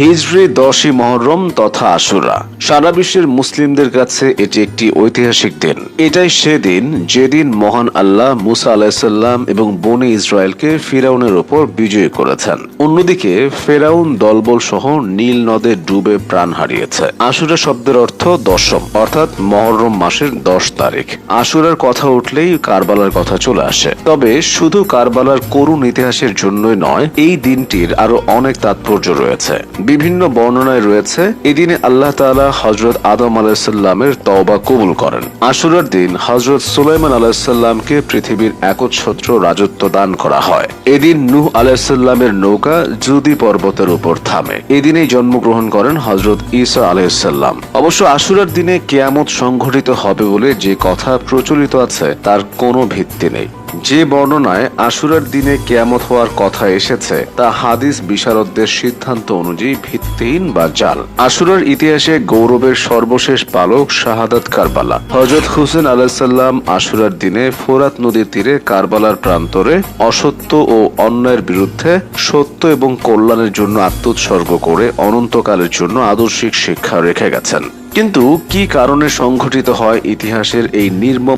হিজরি, দশই মহরম তথা আশুরা। সারা বিশ্বের মুসলিমদের কাছে এটি একটি ঐতিহাসিক দিন। এটাই সেদিন যেদিন মহান আল্লাহ মুসা আলাহিসাল্লাম এবং বনি ইসরায়েলকে ফিরাউনের ওপর বিজয়ী করেছেন। অন্যদিকে ফেরাউন দলবল সহ নীল নদে ডুবে প্রাণ হারিয়েছে। আশুরা শব্দের অর্থ দশম, অর্থাৎ মহরম মাসের দশ তারিখ। আশুরার কথা উঠলেই কারবালার কথা চলে আসে। তবে শুধু কারবালার করুণ ইতিহাসের জন্যই নয়, এই দিনটির আরও অনেক তাৎপর্য রয়েছে। বিভিন্ন বর্ণনায় রয়েছে, এদিনে আল্লাহ তাআলা হজরত আদম আলাহিসাল্লামের তওবা কবুল করেন। আশুরার দিন হজরত সুলাইমান আলাহিসাল্লামকে পৃথিবীর একচ্ছত্র রাজত্ব দান করা হয়। এদিন নূহ আলাহিসাল্লামের নৌকা জুদি পর্বতের উপর থামে। এদিনেই জন্মগ্রহণ করেন হজরত ঈসা আলাহিসাল্লাম অবশ্য আশুরার দিনে কেয়ামত সংঘটিত হবে বলে যে কথা প্রচলিত আছে, তার কোনো ভিত্তি নেই। যে বর্ণনায় আশুরার দিনে কেয়ামত হওয়ার কথা এসেছে, তা হাদিস বিশারদদের সিদ্ধান্ত অনুযায়ী ভিত্তিহীন বা জাল। আশুরার ইতিহাসে গৌরবের সর্বশেষ পালক শাহাদাত কারবালা। হজরত হুসেন আলাহিসাল্লাম আশুরার দিনে ফোরাত নদীর তীরে কারবালার প্রান্তরে অসত্য ও অন্যায়ের বিরুদ্ধে সত্য এবং কল্যাণের জন্য আত্মোৎসর্গ করে অনন্তকালের জন্য আদর্শিক শিক্ষা রেখে গেছেন। কিন্তু কি কারণে সংঘটিত হয় ইতিহাসের এই নির্মম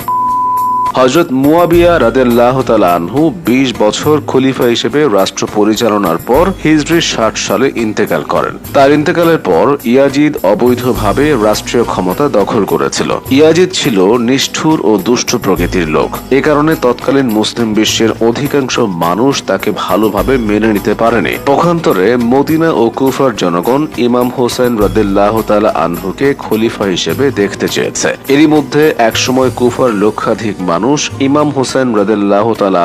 হজরত মুয়াবিয়া রাদেল্লাহ আনহু বিশ বছর খলিফা হিসেবে রাষ্ট্র পরিচালনার পর হিজরি ষাট সালে ইন্তেকাল করেন। তার ইন্তেকালের পর ইয়াজিদ অবৈধভাবে রাষ্ট্রীয় ক্ষমতা দখল করেছিল। ইয়াজিদ ছিল নিষ্ঠুর ও দুষ্ট প্রকৃতির লোক। এ কারণে তৎকালীন মুসলিম বিশ্বের অধিকাংশ মানুষ তাকে ভালোভাবে মেনে নিতে পারেনি। পক্ষান্তরে মদিনা ও কুফার জনগণ ইমাম হোসেন রদেল্লাহ তালা আনহুকে খলিফা হিসেবে দেখতে চেয়েছে। এরই মধ্যে একসময় কুফার লক্ষাধিক মানুষ ইমাম হোসেন রদেল্লাহ তালা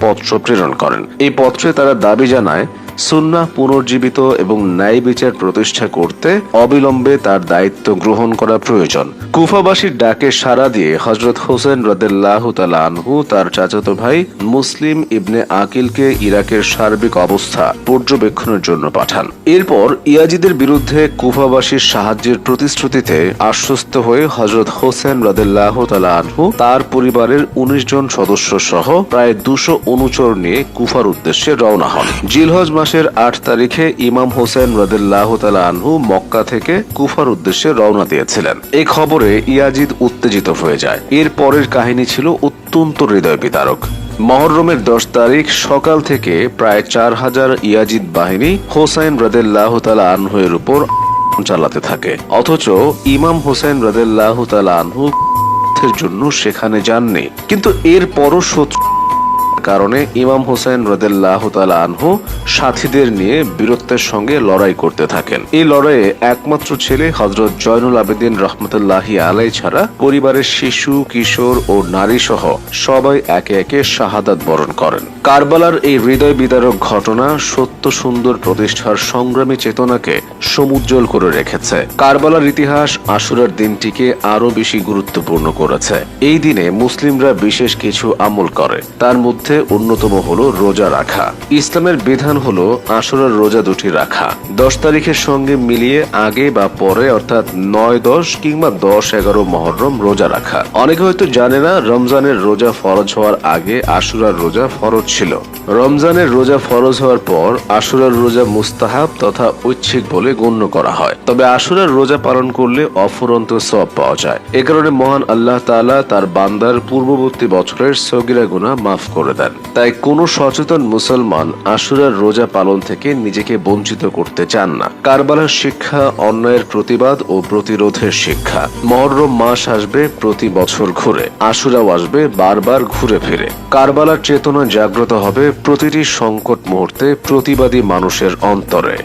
পত্র প্রেরণ করেন। এই পত্রে তারা দাবি জানায় সুন্নাহ পুনর্জীবিত এবং ন্যায় বিচার প্রতিষ্ঠা করতে অবিলম্বে তার দায়িত্ব গ্রহণ করা প্রয়োজন। কুফাবাসীর ডাকে সাড়া দিয়ে হজরত হোসেন রদেল্লাহ আনহু, তার চাচাতো ভাই মুসলিম ইবনে আকিলকে ইরাকের সার্বিক অবস্থা পর্যবেক্ষণের জন্য পাঠান। এরপর ইয়াজিদের বিরুদ্ধে কুফাবাসীর সাহায্যের প্রতিশ্রুতিতে আশ্বস্ত হয়ে হজরত হোসেন রদেল্লাহ আনহু, তার পরিবারের উনিশ জন সদস্য সহ প্রায় দুশো অনুচর নিয়ে কুফার উদ্দেশ্যে রওনা হন। জিলহজ মাসের আট তারিখে ইমাম হোসেন রদেল্লাহ তালা আনহু মক্কা থেকে কুফার উদ্দেশ্যে রওনা দিয়েছিলেন। এই খবরে ইয়াজিদ উত্তেজিত হয়ে যায়। এর পরের কাহিনী ছিল অত্যন্ত হৃদয় বিতারক মহরমের দশ তারিখ সকাল থেকে প্রায় চার হাজার ইয়াজিদ বাহিনী হোসাইন রদেল্লাহ তালা আনহুয়ের উপর চালাতে থাকে। অথচ ইমাম হোসেন রদেল্লাহ তালা আনহু জন্য সেখানে যাননি। কিন্তু এর পরও শত্রু কারণে ইমাম হোসেন রদেল্লাহ আনহু সাথীদের নিয়ে বীরত্বের সঙ্গে লড়াই করতে থাকেন। এই লড়াইয়ে একমাত্র ছেলে হজরত জয়নুল আবেদিন রহমতুল্লাহি আলাই ছাড়া পরিবারের শিশু, কিশোর ও নারী সহ সবাই একে একে শাহাদাত বরণ করেন। কারবালার এই হৃদয় বিদারক ঘটনা সত্য সুন্দর প্রতিষ্ঠার সংগ্রামী চেতনাকে সমুজ্জ্বল করে রেখেছে। কারবালার ইতিহাস আশুরার দিনটিকে আরও বেশি গুরুত্বপূর্ণ করেছে। এই দিনে মুসলিমরা বিশেষ কিছু আমল করে। তার মধ্যে অন্যতম হল রোজা রাখা। ইসলামের বিধান হল আশুরার রোজা দুটি রাখা। দশ তারিখের সঙ্গে মিলিয়ে আগে বা পরে, অর্থাৎ নয় দশ কিংবা দশ এগারো মহরম রোজা রাখা। অনেকে হয়তো জানে না, রমজানের রোজা ফরজ হওয়ার আগে আশুরার রোজা ফরজ ছিল। রমজানের রোজা ফরজ হওয়ার পর আশুরার রোজা মুস্তাহাব তথা ঐচ্ছিক বলে গণ্য করা হয়। তবে আশুরার রোজা পালন করলে অফুরন্ত সব পাওয়া যায়। এ কারণে মহান আল্লাহ তাআলা তার বান্দার পূর্ববর্তী বছরের সগিরা গুনাহ মাফ করে দেন। তাই কোনো সচেতন মুসলমান আশুরার রোজা পালন থেকে নিজেকে বঞ্চিত করতে চান না। কারবালার শিক্ষা, অন্যায়ের প্রতিবাদ ও প্রতিরোধের শিক্ষা। মহরম মাস আসবে প্রতি বছর ঘুরে। আশুরাও আসবে বারবার ঘুরে ফিরে। কারবালার চেতনা জাগ্রত হবে প্রতিটি সংকট মুহূর্তে প্রতিবাদী মানুষের অন্তরে।